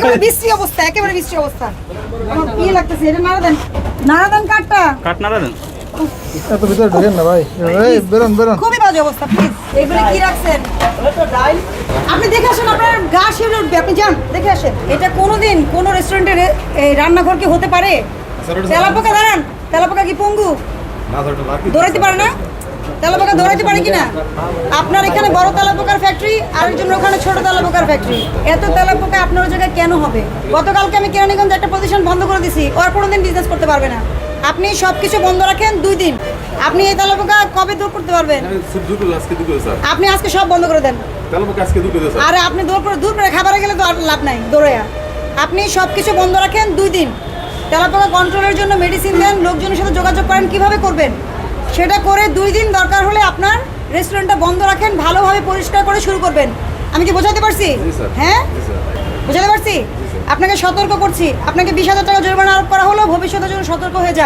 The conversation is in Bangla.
একেবারে বিশ্রী অবস্থা একেবারে বিশ্রী অবস্থা। আমার কি লাগতেছে এটা নাড়া দেন নাড়া দেন কাট নাড়া দেন। এত ভিতরে ঢোকেন না ভাই। এই বেরোন বেরোন। খুবই বাজে অবস্থা প্লিজ এগুলো কি রাখছেন? আপনি দেখে আসেন আপনার গা শিউরে উঠবে আপনি যান দেখে আসেন। এটা কোনোদিন কোনো রেস্টুরেন্টের রান্নাঘর কি হতে পারে? তেলাপোকা দাঁড়ান তেলাপোকা কি পঙ্গু? দৌড়াইতে পারে না? তেলাপোকা দৌড়াইতে পারে কিনা? আপনার এখানে বড় তেলাপোকার ফ্যাক্টরি আরেকজনের ওখানে ছোট তেলাপোকার ফ্যাক্টরি এত তেলাপোকা আপনার জায়গায় কেন হবে? গতকালকে আমি কেরানীগঞ্জে একটা প্রতিষ্ঠান বন্ধ করে দিছি ওর কোনোদিন বিজনেস করতে পারবে না। আপনি সব কিছু বন্ধ রাখেন দুই দিন। আপনি এই তেলাপোকা কবে দূর করতে পারবেন? আপনি আজকে সব বন্ধ করে দেন। আরে আপনি দূর করে দূর করে খাবারে গেলে তো আর লাভ নাই দৌড়াইয়া। আপনি সব কিছু বন্ধ রাখেন দুই দিন। তেলাপোকা কন্ট্রোলের জন্য মেডিসিন দেন লোকজনের সাথে যোগাযোগ করেন কীভাবে করবেন? সেটা করে দুই দিন দরকার হলে আপনার রেস্টুরেন্টটা বন্ধ রাখেন ভালোভাবে পরিষ্কার করে শুরু করবেন। আমি কি বোঝাতে পারছি? হ্যাঁ? বোঝাতে পারছি? আপনাকে সতর্ক করছি। আপনাকে বিশ হাজার টাকা জরিমানা আরোপ করা হলো ভবিষ্যতের জন্য সতর্ক হয়ে যান।